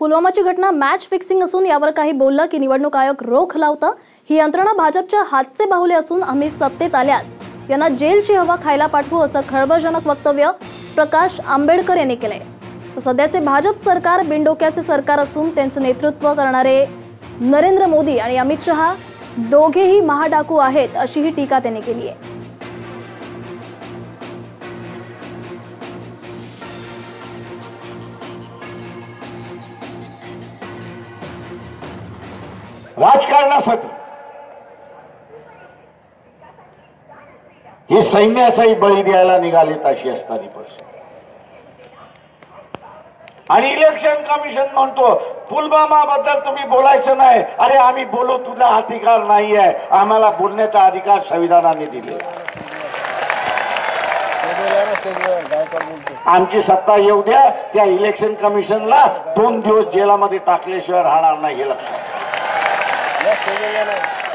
पुलवामाची घटना match fixing असून यावर काही बोललं की निवडणूक आयोग रोख लावतं. ही यंत्रणा भाजपच्या हातचे बाहुले असून आम्ही सत्तेत आल्यास. यांना जेलची हवा खायला पाठवू असं खळबळजनक वक्तव्य प्रकाश आंबेडकर यांनी केलंय. तर सध्याचे भाजप सरकार बिनडोक्याचे सरकार असून त्यांचं नेतृत्व करणारे नरेंद्र मोदी आणि अमित शहा दोघेही महाडाकू आहेत अशीही टीका त्यांनी केली आहे. राजकारणासाठी. हे सैन्याचाही बळी द्यायला निघालेत अशी असणारी परिस्थिती. आणि इलेक्शन कमिशन म्हणतो पुलवामा बद्दल तुम्ही बोलायचं नाही. अरे आम्ही बोलू तुला अधिकार नाही आहे आम्हाला बोलण्याचा अधिकार संविधानाने दिले आमची सत्ता येऊ द्या. त्या इलेक्शन कमिशनला दोन दिवस जेलामध्ये टाकल्याशिवाय राहणार नाही हे लक्षात Gracias, Diana.